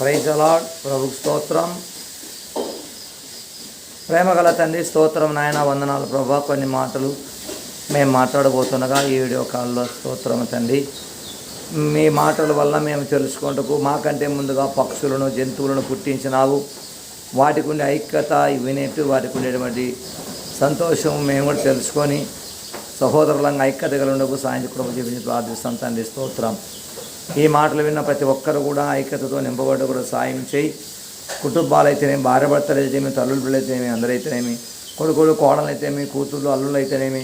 ప్రైజలాడ్ ప్రభు స్తోత్రం ప్రేమగల తండ్రి స్తోత్రం నాయన వందనాలు ప్రభా. కొన్ని మాటలు మేము మాట్లాడబోతుండగా ఈ వీడియో కాల్లో స్తోత్రం తండ్రి. మీ మాటల వల్ల మేము తెలుసుకుంటకు మాకంటే ముందుగా పక్షులను జంతువులను పుట్టించినావు. వాటికి ఉండే ఐక్యత వినేట్టు వాటికి ఉండేటువంటి సంతోషం మేము కూడా తెలుసుకొని సహోదరులంగా ఐక్యత కలిగినకు సాయంత్రం కృప చూపించి ప్రార్థిస్తాం తండ్రి స్తోత్రం. ఈ మాటలు విన్న ప్రతి ఒక్కరు కూడా ఐక్యతతో నింపబడ్డ కూడా సాయం చేయి. కుటుంబాలైతేనేమి భార్య భర్తలు అయితేనేమి తల్లులు పిల్లలైతేనేమి అయితేనేమి అందరైతేనేమి కొడుకులు కోడలైతేనేమి కూతుళ్ళు అల్లుళ్ళు అయితేనేమి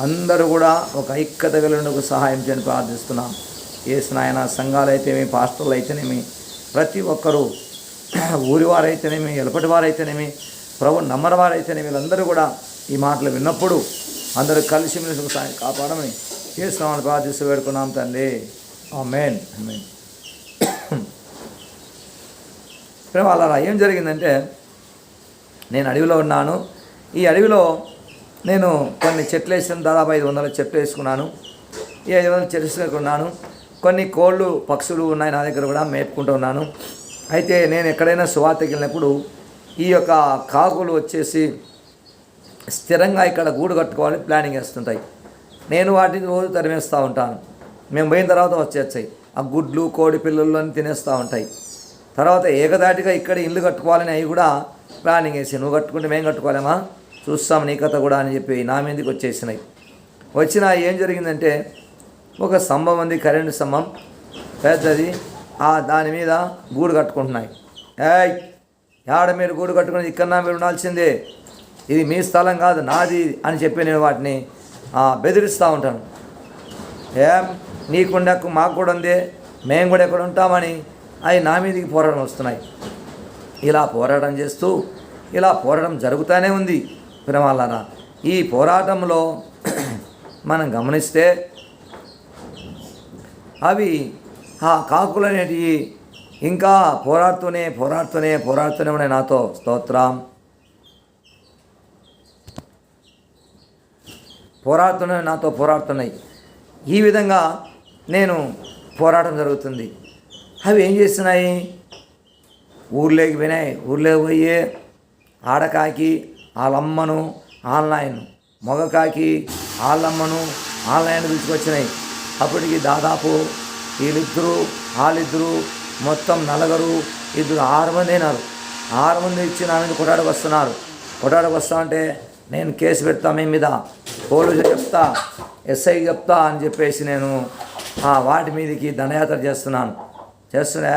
అందరూ కూడా ఒక ఐక్యత కలిగినకు సహాయం చేయని ప్రార్థిస్తున్నాం. ఏ స్నాయన సంఘాలు అయితేనేమి పాస్టర్లు అయితేనేమి ప్రతి ఒక్కరూ ఊరివారైతేనేమి ఎలపటి వారైతేనేమి ప్రభు నమ్మరవారైతేనేమి వీళ్ళందరూ కూడా ఈ మాటలు విన్నప్పుడు అందరూ కలిసి మెలిసి సాయం కాపాడమని చేస్తున్నామని ప్రార్థిస్తూ వేడుకున్నాం తండ్రి. ఆమెన్. ఆమెన్. ప్రేమ అలా ఏం జరిగిందంటే నేను అడవిలో ఉన్నాను. ఈ అడవిలో నేను కొన్ని చెట్లు వేసిన దాదాపు ఐదు వందల చెట్లు వేసుకున్నాను. ఈ ఐదు వందల చెట్లు వేసుకున్నాను కొన్ని కోళ్ళు పక్షులు ఉన్నాయి నా దగ్గర కూడా మేపుకుంటూ ఉన్నాను. అయితే నేను ఎక్కడైనా సువార్తకి వెళ్ళినప్పుడు ఈ యొక్క కాకులు వచ్చేసి స్థిరంగా ఇక్కడ గూడు కట్టుకోవాలి ప్లానింగ్ వేస్తుంటాయి. నేను వాటిని రోజు తరిమేస్తూ ఉంటాను. మేము పోయిన తర్వాత వచ్చేస్తాయి. ఆ గుడ్లు కోడి పిల్లలు అని తినేస్తూ ఉంటాయి. తర్వాత ఏకదాటిగా ఇక్కడ ఇల్లు కట్టుకోవాలని అవి కూడా ప్లానింగ్ వేసి నువ్వు కట్టుకుంటే మేము కట్టుకోలేమా? చూస్తాం నీ కథ కూడా అని చెప్పి నా మీదకి వచ్చేసినాయి. వచ్చిన ఏం జరిగిందంటే ఒక స్తంభం ఉంది కరెంటు స్తంభం. పెద్దది. ఆ దాని మీద గూడు కట్టుకుంటున్నాయి. ఏయ్ ఏడ మీరు గూడు కట్టుకుని ఇక్కడ మీరు ఉండాల్సిందే. ఇది మీ స్థలం కాదు నాది అని చెప్పి నేను వాటిని బెదిరిస్తూ ఉంటాను. ఏం? నీకుండా మాకు కూడా ఉంది మేము కూడా ఎక్కడ ఉంటామని అవి నా మీదకి పోరాటం వస్తున్నాయి. ఇలా పోరాటం చేస్తూ ఇలా పోరాటం జరుగుతూనే ఉంది ప్రేమాలరా. ఈ పోరాటంలో మనం గమనిస్తే అవి ఆ కాకులు అనేటివి ఇంకా పోరాడుతూనే పోరాడుతూనే పోరాడుతూనే ఉన్నాయి నాతో. స్తోత్రం. పోరాడుతూనే నాతో పోరాడుతున్నాయి. ఈ విధంగా పోరాటం జరుగుతుంది. అవి ఏం చేస్తున్నాయి? ఊర్లోకి పోయినాయి. ఊర్లోకి పోయి ఆడకాకి వాళ్ళమ్మను ఆన్లైన్ మగకాకి వాళ్ళమ్మను ఆన్లైన్ తీసుకొచ్చినాయి అప్పటికి దాదాపు వీళ్ళిద్దరు వాళ్ళిద్దరు మొత్తం నలుగురు ఇద్దరు ఆరు మంది అయినారు. ఆరు మంది ఇచ్చి నా మీద కొట్టాడకు వస్తున్నారు. కొట్టాడకు వస్తా అంటే నేను కేసు పెడతా మీ మీద. పోలీసు చెప్తా ఎస్ఐ చెప్తా అని చెప్పేసి నేను వాటి మీదకి ధనయాత్ర చేస్తున్నాను. చేస్తున్నా